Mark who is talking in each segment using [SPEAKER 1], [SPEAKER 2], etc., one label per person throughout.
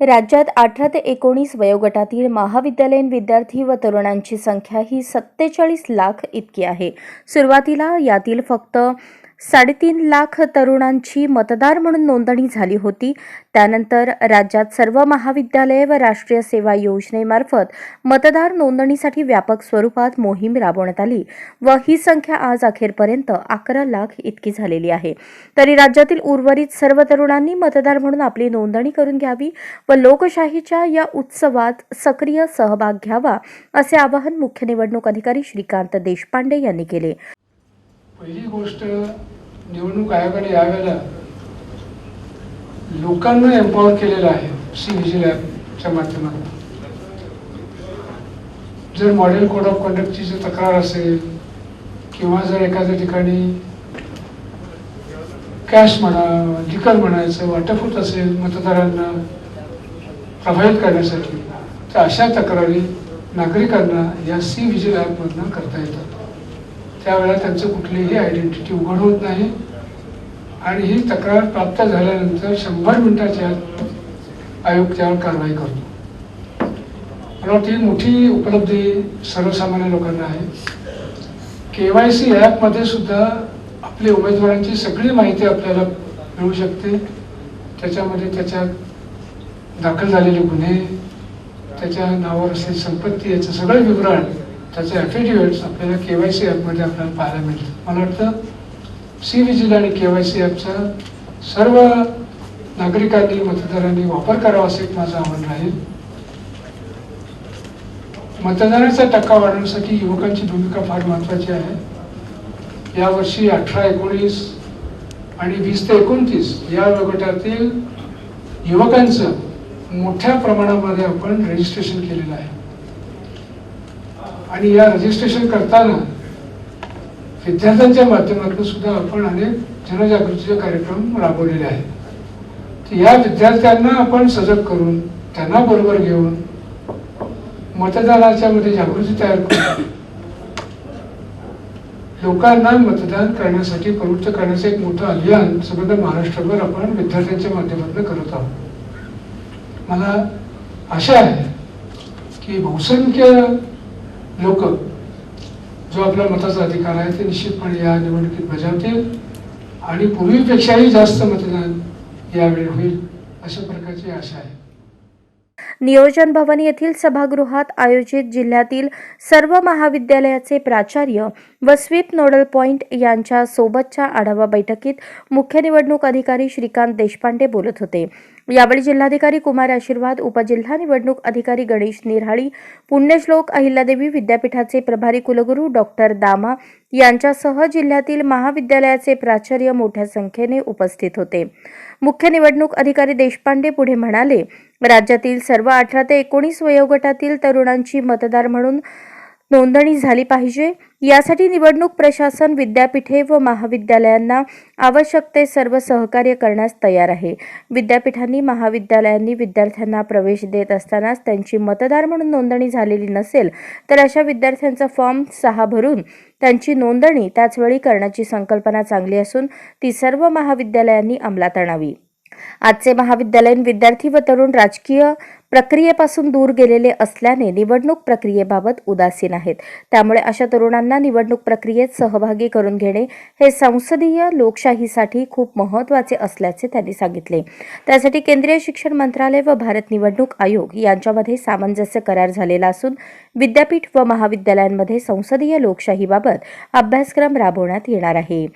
[SPEAKER 1] राज्यात अठरा ते एकोणीस वयोगटातील महाविद्यालयीन विद्यार्थी व तरुणांची संख्या ही सत्तेचाळीस लाख इतकी आहे. सुरुवातीला यातील फक्त साडेतीन लाख तरुणांची मतदार म्हणून नोंदणी झाली होती. त्यानंतर राज्यात सर्व महाविद्यालये व राष्ट्रीय सेवा योजनेमार्फत मतदार नोंदणीसाठी व्यापक स्वरूपात मोहीम राबवण्यात आली व ही संख्या आज अखेरपर्यंत अकरा लाख इतकी झालेली आहे. तरी राज्यातील उर्वरित सर्व तरुणांनी मतदार म्हणून आपली नोंदणी करून घ्यावी व लोकशाहीच्या या उत्सवात सक्रिय सहभाग घ्यावा असे आवाहन मुख्य निवडणूक अधिकारी श्रीकांत देशपांडे यांनी केले.
[SPEAKER 2] पहिली गोष्ट निवडणूक आयोगाने यावेळेला लोकांना एम्पॉवर केलेलं आहे सी व्हिजिल ॲपच्या माध्यमातून. जर मॉडेल कोड ऑफ कंडक्टची जर तक्रार असेल किंवा जर एखाद्या ठिकाणी कॅश म्हणा लिकर म्हणायचं वाटप होत असेल मतदारांना प्रभावित करण्यासाठी तर अशा तक्रारी नागरिकांना या सी व्हिजिल ॲपमधनं करता येतात. त्यावेळेला त्यांचं कुठलीही आयडेंटिटी उघड होत नाही. आणि ही तक्रार प्राप्त झाल्यानंतर शंभर मिनिटाच्या आयोग त्यावर कारवाई करतो. मला वाटतं ही मोठी उपलब्धी सर्वसामान्य लोकांना आहे. के वाय सी ॲपमध्ये सुद्धा आपल्या उमेदवारांची सगळी माहिती आपल्याला मिळू शकते. त्याच्यामध्ये त्याच्यात दाखल झालेले गुन्हे त्याच्या नावावर असलेली संपत्ती याचं सगळं विवरण त्याचे ॲफिडेव्हिट्स आपल्याला के वाय सी ॲपमध्ये आपल्याला पाहायला मिळतं. मला वाटतं सी विजिल आणि के वाय सी ॲपचा सर्व नागरिकांनी मतदारांनी वापर करावा असे एक माझं आव्हान राहील. मतदानाचा टक्का वाढवण्यासाठी युवकांची भूमिका फार महत्त्वाची आहे. यावर्षी अठरा एकोणीस आणि वीस ते एकोणतीस या वयोगटातील युवकांचं मोठ्या प्रमाणामध्ये आपण रजिस्ट्रेशन केलेलं आहे. आणि या रजिस्ट्रेशन करताना विद्यार्थ्यांच्या माध्यमातून सुद्धा आपण अनेक जनजागृतीचे कार्यक्रम राबवलेले आहेत. तर या विद्यार्थ्यांना आपण सजग करून त्यांना बरोबर घेऊन मतदानाच्या मध्ये जागृती तयार करून लोकांना मतदान करण्यासाठी प्रवृत्त करण्याचं एक मोठं अभियान संबंध महाराष्ट्रभर आपण विद्यार्थ्यांच्या माध्यमातून करत आहोत. मला आशा आहे की बहुसंख्य लोक जो आपला मताचा अधिकार आहे ते निश्चितपणे या निवडणुकीत बजावतील आणि पूर्वीपेक्षाही जास्त मतदान यावेळी होईल अशा प्रकारची आशा आहे.
[SPEAKER 1] नियोजन भवन येथील सभागृहात आयोजित जिल्ह्यातील सर्व महाविद्यालयाचे प्राचार्य व स्वीप नोडल पॉइंट यांच्या सोबतच्या आढावा बैठकीत मुख्य निवडणूक अधिकारी श्रीकांत देशपांडे बोलत होते. यावेळी जिल्हाधिकारी कुमार आशीर्वाद उपजिल्हा निवडणूक अधिकारी गणेश निराळी पुण्यश्लोक अहिल्यादेवी विद्यापीठाचे प्रभारी कुलगुरू डॉक्टर दामा यांच्यासह जिल्ह्यातील महाविद्यालयाचे प्राचार्य मोठ्या संख्येने उपस्थित होते. मुख्य निवडणूक अधिकारी देशपांडे पुढे म्हणाले राज्यातील सर्व अठरा ते एकोणीस वयोगटातील तरुणांची मतदार म्हणून नोंदणी झाली पाहिजे. यासाठी निवडणूक प्रशासन विद्यापीठे व महाविद्यालयांना आवश्यक ते सर्व सहकार्य करण्यास तयार आहे. विद्यापीठांनी महाविद्यालयांनी विद्यार्थ्यांना प्रवेश देत असतानाच त्यांची मतदार म्हणून नोंदणी झालेली नसेल तर अशा विद्यार्थ्यांचा फॉर्म सहा भरून त्यांची नोंदणी त्याचवेळी करण्याची संकल्पना चांगली असून ती सर्व महाविद्यालयांनी अंमलात आणावी. आजचे महाविद्यालयीन विद्यार्थी व तरुण राजकीय प्रक्रियेपासून दूर गेलेले असल्याने निवडणूक प्रक्रियेबाबत उदासीन आहेत. त्यामुळे अशा तरुणांना निवडणूक प्रक्रियेत सहभागी करून घेणे हे संसदीय लोकशाहीसाठी खूप महत्त्वाचे असल्याचे त्यांनी सांगितले. त्यासाठी केंद्रीय शिक्षण मंत्रालय व भारत निवडणूक आयोग यांच्यामध्ये सामंजस्य करार झालेला असून विद्यापीठ व महाविद्यालयांमध्ये संसदीय लोकशाहीबाबत अभ्यासक्रम राबवण्यात येणार आहे.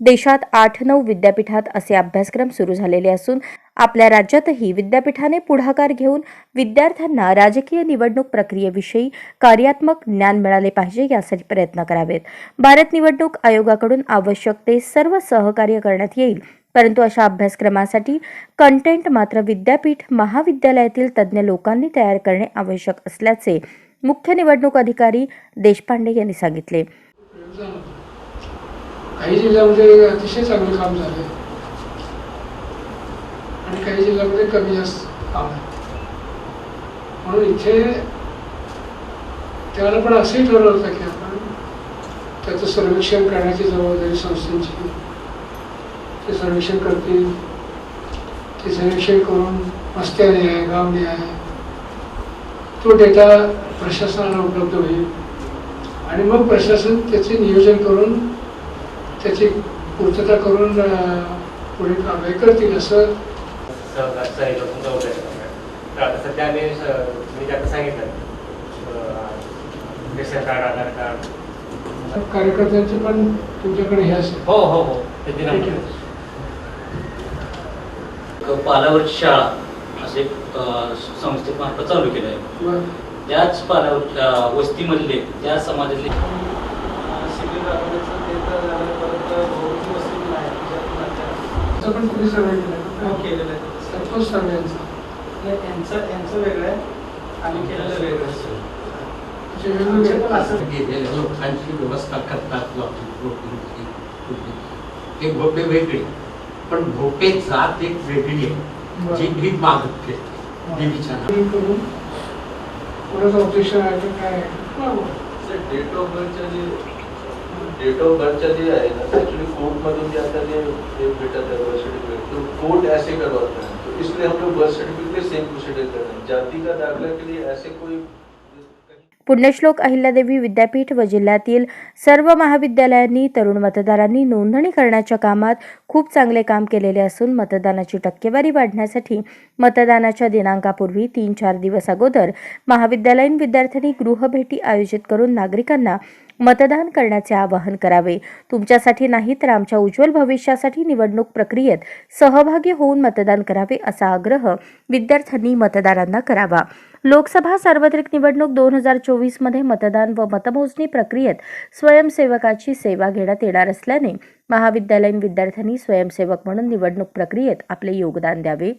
[SPEAKER 1] देशात आठ नऊ विद्यापीठात असे अभ्यासक्रम सुरू झालेले असून आपल्या राज्यातही विद्यापीठाने पुढाकार घेऊन विद्यार्थ्यांना राजकीय निवडणूक प्रक्रियेविषयी कार्यात्मक ज्ञान मिळाले पाहिजे यासाठी प्रयत्न करावेत. भारत निवडणूक आयोगाकडून आवश्यक ते सर्व सहकार्य करण्यात येईल. परंतु अशा अभ्यासक्रमासाठी कंटेंट मात्र विद्यापीठ महाविद्यालयातील तज्ज्ञ लोकांनी तयार करणे आवश्यक असल्याचे मुख्य निवडणूक अधिकारी देशपांडे यांनी सांगितले.
[SPEAKER 2] काही जिल्ह्यामध्ये अतिशय चांगलं काम झालं आणि काही जिल्ह्यामध्ये कमी जास्त काम आहे. म्हणून इथे त्याला पण असंही ठरवलं होतं की आपण त्याचं सर्वेक्षण करण्याची जबाबदारी संस्थेची ते सर्वेक्षण करतील. ते सर्वेक्षण करून वस्त्याने आहे गावने आहे तो डेटा प्रशासनाला उपलब्ध होईल. आणि मग प्रशासन त्याचे नियोजन करून त्याची पूर्तता करून पुढे कारवाई करतील असं
[SPEAKER 3] आता सध्या आम्ही मी आता सांगितलं रेशन कार्ड आधार कार्ड.
[SPEAKER 2] कार्यकर्त्यांचे पण तुमच्याकडे हे असेल.
[SPEAKER 3] हो हो हो.
[SPEAKER 4] पालावरची शाळा असे संस्थेमार्फत चालू केलं आहे
[SPEAKER 2] बरं.
[SPEAKER 4] त्याच पालावर वस्तीमधले त्या समाजातले
[SPEAKER 5] शिबिर राबवण्याचं ते तर झालं परत बहुमती वस्ती पण आहे
[SPEAKER 2] पण तुम्ही सर्वे केलं
[SPEAKER 5] हो, केलेलं आहे. नाही, यांचं यांचं वेगळं आहे. आम्ही केलेलं वेगळं.
[SPEAKER 6] गेलेल्या लोकांची व्यवस्था करतात. ते भोपे वेगळे. पण भोपे जात एक वेगळी आहे. जी भीक मागत फिरते देवीच्या
[SPEAKER 2] ऑब्जेक्शन आहे काय.
[SPEAKER 7] डेट ऑफ बर्थच्या जे डेट ऑफ बर्थच्या जे आहे ना ॲक्च्युली कोर्टमधून जे आता जे भेटत है बर्थ सर्टिफिकेट तो कोर्ट ऐसे करवाता है तो इसलिए हम लोग बर्थ सर्टिफिकेट के सेम प्रोसीडर कर रहे हैं. जाति का दाखला के लिए ऐसे कोई
[SPEAKER 1] पुण्यश्लोक अहिल्यादेवी विद्यापीठ व जिल्ह्यातील सर्व महाविद्यालयांनी तरुण मतदारांनी नोंदणी करण्याच्या कामात खूप चांगले काम केलेले असून मतदानाची टक्केवारी वाढण्यासाठी मतदानाच्या दिनांकापूर्वी तीन चार दिवस अगोदर महाविद्यालयीन विद्यार्थ्यांनी गृहभेटी आयोजित करून नागरिकांना मतदान करण्याचे आवाहन करावे. तुमच्यासाठी नाही तर आमच्या उज्ज्वल भविष्यासाठी निवडणूक प्रक्रियेत सहभागी होऊन मतदान करावे असा आग्रह विद्यार्थ्यांनी मतदारांना करावा. लोकसभा सार्वत्रिक निवडणूक दोन हजार चोवीसमध्ये मतदान व मतमोजणी प्रक्रियेत स्वयंसेवकाची सेवा घेण्यात येणार असल्याने महाविद्यालयीन विद्यार्थ्यांनी स्वयंसेवक म्हणून निवडणूक प्रक्रियेत आपले योगदान द्यावे.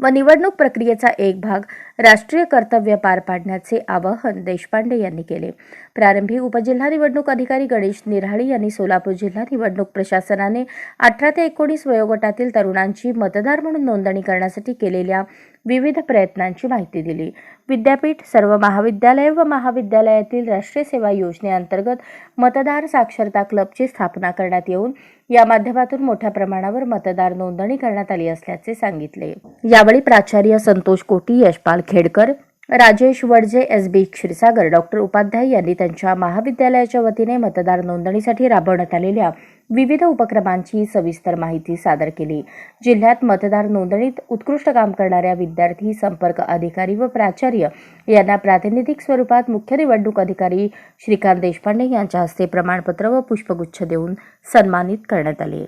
[SPEAKER 1] व निवडणूक प्रक्रियेचा एक भाग राष्ट्रीय कर्तव्य पार पाडण्याचे आवाहन देशपांडे यांनी केले. प्रारंभी उपजिल्हा निवडणूक अधिकारी गणेश निराळी यांनी सोलापूर जिल्हा निवडणूक प्रशासनाने अठरा ते एकोणीस वयोगटातील तरुणांची मतदार म्हणून नोंदणी करण्यासाठी केलेल्या विविध प्रयत्नांची माहिती दिली. विद्यापीठ सर्व महाविद्यालय व महाविद्यालयातील राष्ट्रीय सेवा योजनेअंतर्गत मतदार साक्षरता क्लबची स्थापना करण्यात येऊन या माध्यमातून मोठ्या प्रमाणावर मतदार नोंदणी करण्यात आली असल्याचे सांगितले. यावेळी प्राचार्य Santosh Koti Yashpal Khedkar Rajesh Wadje S B Kshirsagar doctor Upadhyay यांनी त्यांच्या महाविद्यालयाच्या वतीने मतदार नोंदणीसाठी राबवण्यात आलेल्या विविध उपक्रमांची सविस्तर माहिती सादर केली. जिल्ह्यात मतदार नोंदणीत उत्कृष्ट काम करणाऱ्या विद्यार्थी संपर्क अधिकारी व प्राचार्य यांना प्रातिनिधिक स्वरूपात मुख्य निवडणूक अधिकारी श्रीकांत देशपांडे यांच्या हस्ते प्रमाणपत्र व पुष्पगुच्छ देऊन सन्मानित करण्यात आले.